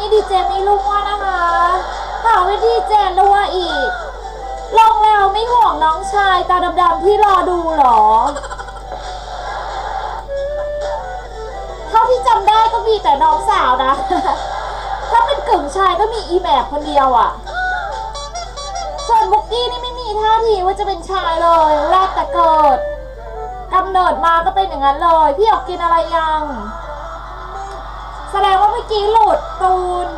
นี่ดีเจไม่รั่วนะคะหาว่าดีเจรั่วอีกลงแล้วไม่ห่วงน้องชายตาดำๆที่รอดูหรอ เท่าที่จำได้ก็มีแต่น้องสาวนะ ถ้าเป็นกึ่งชายก็มีอีแมบคนเดียวอะ่ะ ส่วนบุกกี้นี่ไม่มีท่าทีว่าจะเป็นชายเลย แรกแต่เกิดกำเนิดมาก็เป็นอย่างนั้นเลย พี่ออกกินอะไรยัง แสดงว่าเมื่อกี้หลุดตูน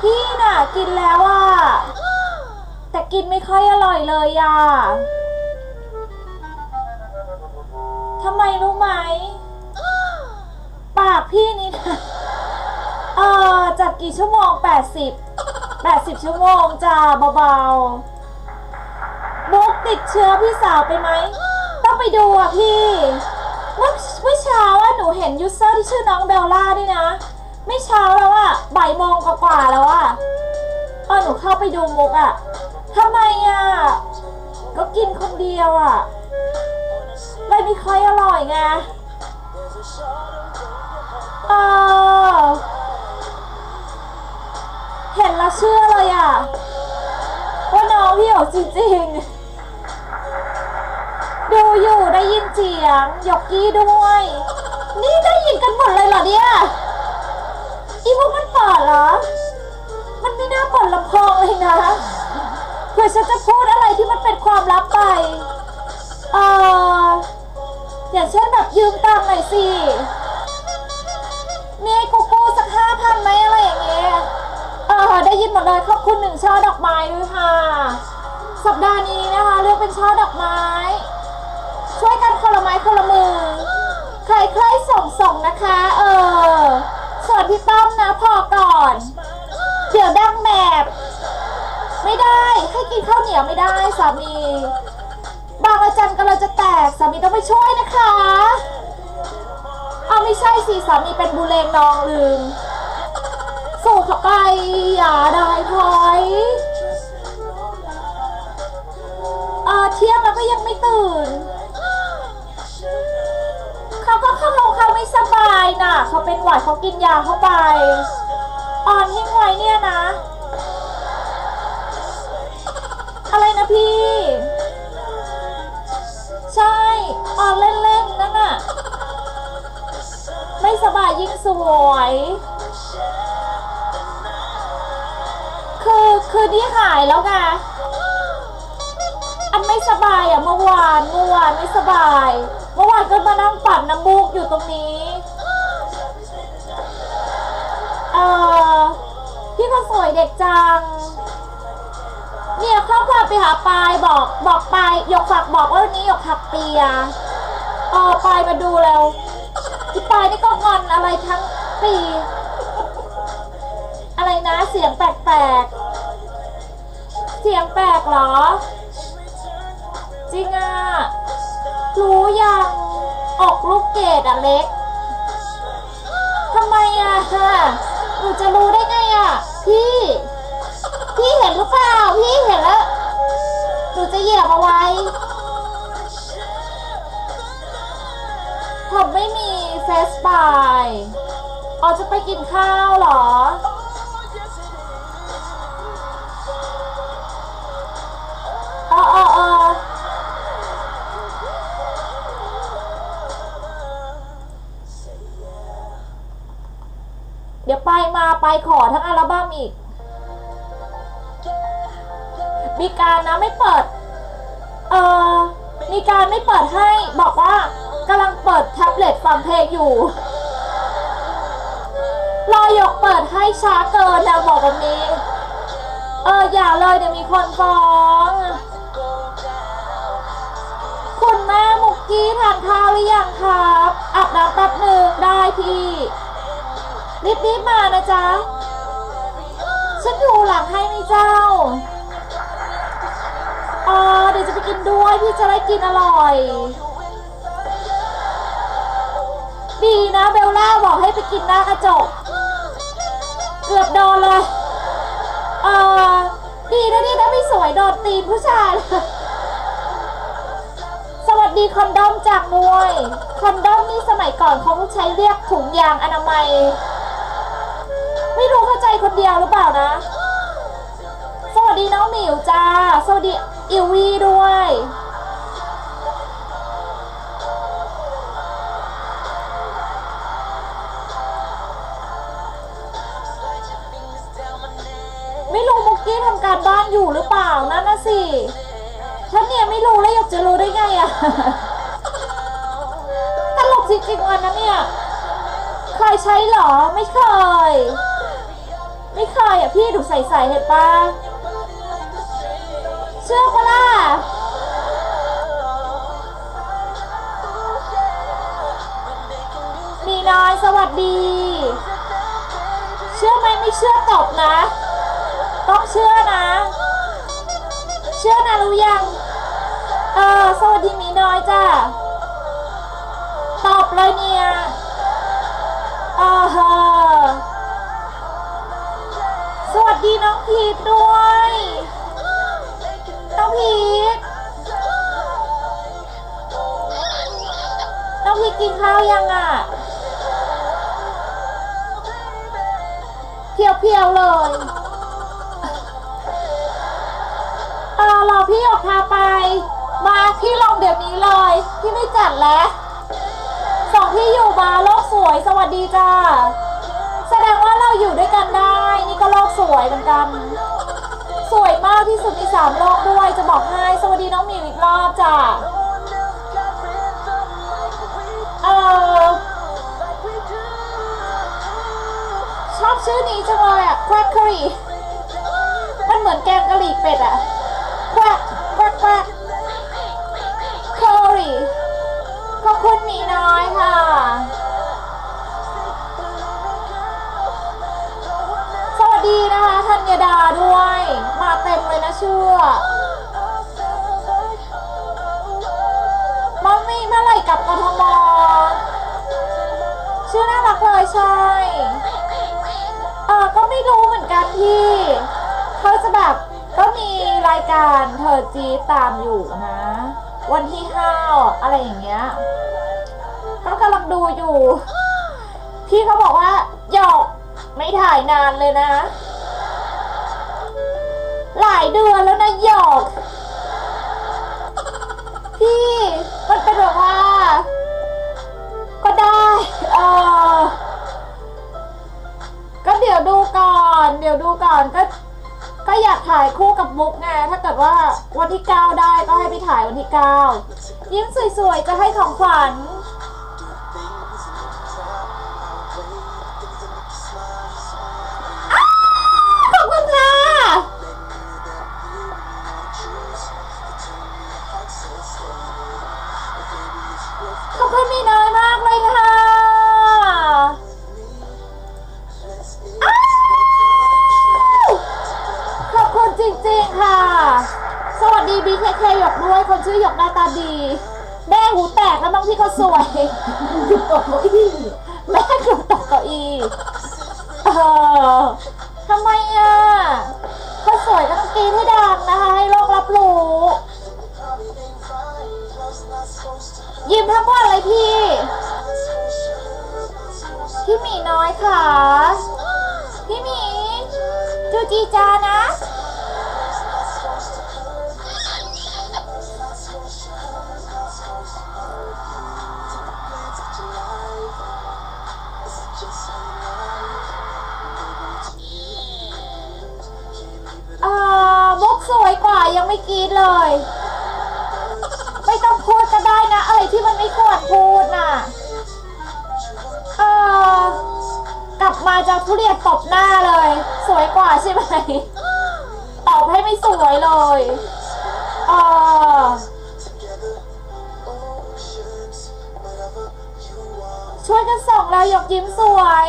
พี่น่ะกินแล้วอะ แต่กินไม่ค่อยอร่อยเลยอะทำไมรู้ไหม ปากพี่นี่นะเออจากกี่ชั่วโมง 80 80 ชั่วโมงจ้าเบาๆมุกติดเชื้อพี่สาวไปไหม ต้องไปดูอะพี่มื่อเมื่อเช้าอะหนูเห็นยูเซอร์ที่ชื่อน้องเบลล่าด้วยนะ ไม่เช้าแล้วอะบ่ายโมงกว่าๆแล้วอะเออหนูเข้าไปดูมุกอะทำไมอะก็กินคนเดียวอะเลยไม่ค่อยอร่อยไงเออเห็นแล้วเชื่อเลยอะว่าน้องพี่โอจริงๆ เสียงยกกี้ด้วย นี่ได้ยินกันหมดเลยเหรอเนี่ยอีพวกมันเปิดเหรอ มันไม่น่าเปิดลำโพงเลยนะเผื่อฉันจะพูดอะไรที่มันเป็นความลับไป เอออย่างเช่นแบบยืมตังค์หน่อยสิมีให้กูกู้สักห้าพันไหมอะไรอย่างเงี้ย เออได้ยินหมดเลยขอบคุณหนึ่งช่อดอกไม้ด้วยค่ะ สัปดาห์นี้นะคะ เลือกเป็นช่อดอกไม้ ช่วยกันคนละไม้คนละมือ ใครใครส่งส่งนะคะ เออส่วนพี่ต้อมนะพอก่อน เดี๋ยวดังแบบไม่ได้ให้กินข้าวเหนียวไม่ได้สามี บางอาจารย์กำลังจะแตกสามีต้องไปช่วยนะคะเอาไม่ใช่สิสามีเป็นบุเรงนองลืมสู่เข้าไปอย่าได้พอยเออเที่ยงแล้วก็ยังไม่ตื่น น่ะเขาเป็นหวัดเขากินยาเข้าไปอ่อนทิ้งไว้เนี่ยนะ อะไรนะพี่ ใช่อ่อนเล่นๆนั่นน่ะไม่สบายยิ่งสวย คือคือนี่หายแล้วไงอันไม่สบายอะเมื่อวานเมื่อวานไม่สบาย เมื่อวานก็มานั่งปัดน้ำมูกอยู่ตรงนี้ ออพี่คนสวยเด็กจัง เนี่ยข้อความไปหาปายบอกบอกปายหยกฝากบอกว่าวันนี้หยกหักเปียเออปายมาดูแล้วที่ปายนี่ก็งอนอะไรทั้งปี อะไรนะเสียงแปลกๆ เสียงแปลกเหรอ จริงอะ รู้ยังอกลูกเกดอะเล็กทำไมอะฮะ หนูจะรู้ได้ไงอะ พี่ พี่เห็นหรือเปล่า พี่เห็นแล้วหนูจะเหยียบเอาไว้ผมไม่มีเฟสบายอ๋อจะไปกินข้าวเหรอเอ ขอทั้งอัลบั้มอีกมีการนะไม่เปิด เออมีการไม่เปิดให้บอกว่ากำลังเปิดแท็บเล็ตฟังเพลงอยู่ รอยกเปิดให้ช้าเกินนะบอกแบบนี้ เอออย่าเลยเดี๋ยวมีคนฟ้อง คุณแม่มุกกี้ทานข้าวหรือยังครับอาบน้ำแป๊บหนึ่งได้พี่ รีบๆมานะจ๊ะ ฉันอยู่หลังให้ไหมเจ้าเออเดี๋ยวจะไปกินด้วยพี่จะได้กินอร่อย ดีนะเบลล่าบอกให้ไปกินหน้ากระจก เกือบโดนเลยเออดีนะนี่นะไม่สวยโดนตีนผู้ชายเลยสวัสดีคอนดอมจากมวย คอนดอมนี่สมัยก่อนเขาใช้เรียกถุงยางอนามัย ไม่รู้เขาคนเดียวหรือเปล่านะ สวัสดีน้องหมิวจ้า สวัสดีอิวี่ด้วย ไม่รู้มุกกี้ทำการบ้านอยู่หรือเปล่านั่นนะสิฉันเนี่ยไม่รู้แล้วอยากจะรู้ได้ไงอะตลกจริงๆวันนั้นเนี่ย เคยใช้เหรอ ไม่เคย ไม่เคยอะพี่ดูใส่ๆเห็นปะเชื่อปะล่ะมีน้อยสวัสดี เชื่อไหมไม่เชื่อตอบนะ ต้องเชื่อนะ เชื่อนะรู้ยัง เออ สวัสดีมีน้อยจ้ะตอบเลยเนี่ย ดีน้องพีทด้วย น้องพีทน้องพีทกินข้าวยังอะเพียวๆเลยเออรอพี่ออกพาไป มาพี่ลงเดี๋ยวนี้เลย พี่ไม่จัดแล้วสองพี่อยู่มาโลกสวยสวัสดีจ้าแสดงว่าเราอยู่ด้วยกันได้ ก็โลกสวยเหมือนกัน สวยมากที่สุดในสามโลกด้วยจะบอกให้สวัสดีน้องหมิวอีกรอบจ้าเออชอบชื่อนี้จังเลยอะแควกครีมันเหมือนแกงกะหรี่เป็ดอะแควกแควกแควกคอรี่ขอบคุณหมีน้อยค่ะ สวัสดีนะคะธัญดาด้วย มาเต็มเลยนะเชื่อมัมมี่เมื่อไหร่กลับกทมชื่อน่ารักเลยใช่เออก็ไม่รู้เหมือนกันพี่เขาจะแบบก็มีรายการเธอจีตามอยู่นะ วันที่ห้าอะไรอย่างเงี้ยก็กำลังดูอยู่ พี่เขาบอกว่าหยอก ไม่ถ่ายนานเลยนะ หลายเดือนแล้วนะหยอก พี่มันเป็นแบบว่า ก็ได้เออก็เดี๋ยวดูก่อน เดี๋ยวดูก่อนก็ ก็อยากถ่ายคู่กับมุกไงถ้าเกิดว่าวันที่9ได้ก็ให้ไปถ่ายวันที่9ยิ้มสวยๆจะให้ของขวัญ ขึ้นมีน้อยมากเลยค่ะขอบคุณจริงๆค่ะ สวัสดี BKK หยกด้วย คนชื่อหยกหน้าตาดี แม่หูแตกแล้วมั้งพี่เขาสวย พี่ พี่หมีน้อยค่ะ พี่หมีจูจีจานะ ทุเรียนตบหน้าเลย สวยกว่าใช่ไหมตอบให้ไม่สวยเลยเออช่วยกันส่งแล้วหยกยิ้มสวย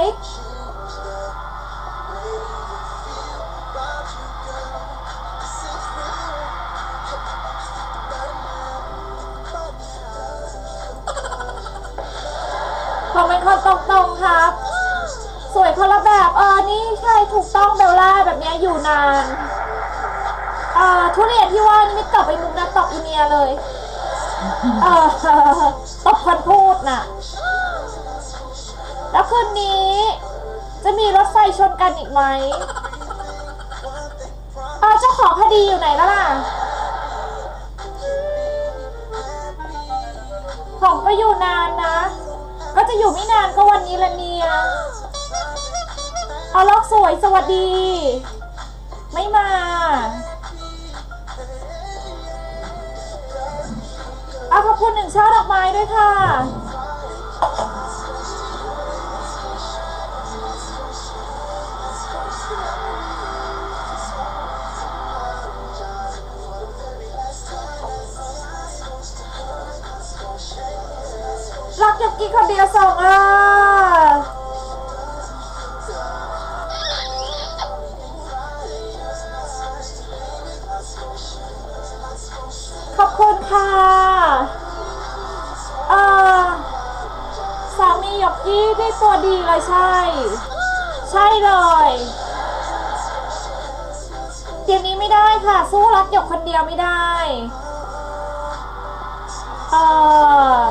ผมเป็นคนตรงๆครับ สวยคนละแบบเออนี่ใช่ถูกต้องเบลล่าแบบเนี้ยอยู่นานเอ่อทุเรียนที่ว่านี่ไม่ตอบไปมุกนะตอบอีเมียเลยเออตอบคนพูดน่ะ แล้วคืนนี้ จะมีรถไฟชนกันอีกไหมเออเจ้าของคดีอยู่ไหนแล้วล่ะของก็อยู่นานนะ ก็จะอยู่ไม่นานก็วันนี้ละเนี่ย อล็อกสวยสวัสดี ไม่มาเอาขอบคุณหนึ่งช่อดอกไม้ด้วยค่ะ รักกับกิ๊กคนเดียวสองอะ ขอบคุณค่ะ เออสามีหยกกี้ได้ตัวดีเลยใช่ ใช่เลยเตียงนี้ไม่ได้ค่ะ สู้รักหยกคนเดียวไม่ได้ เออ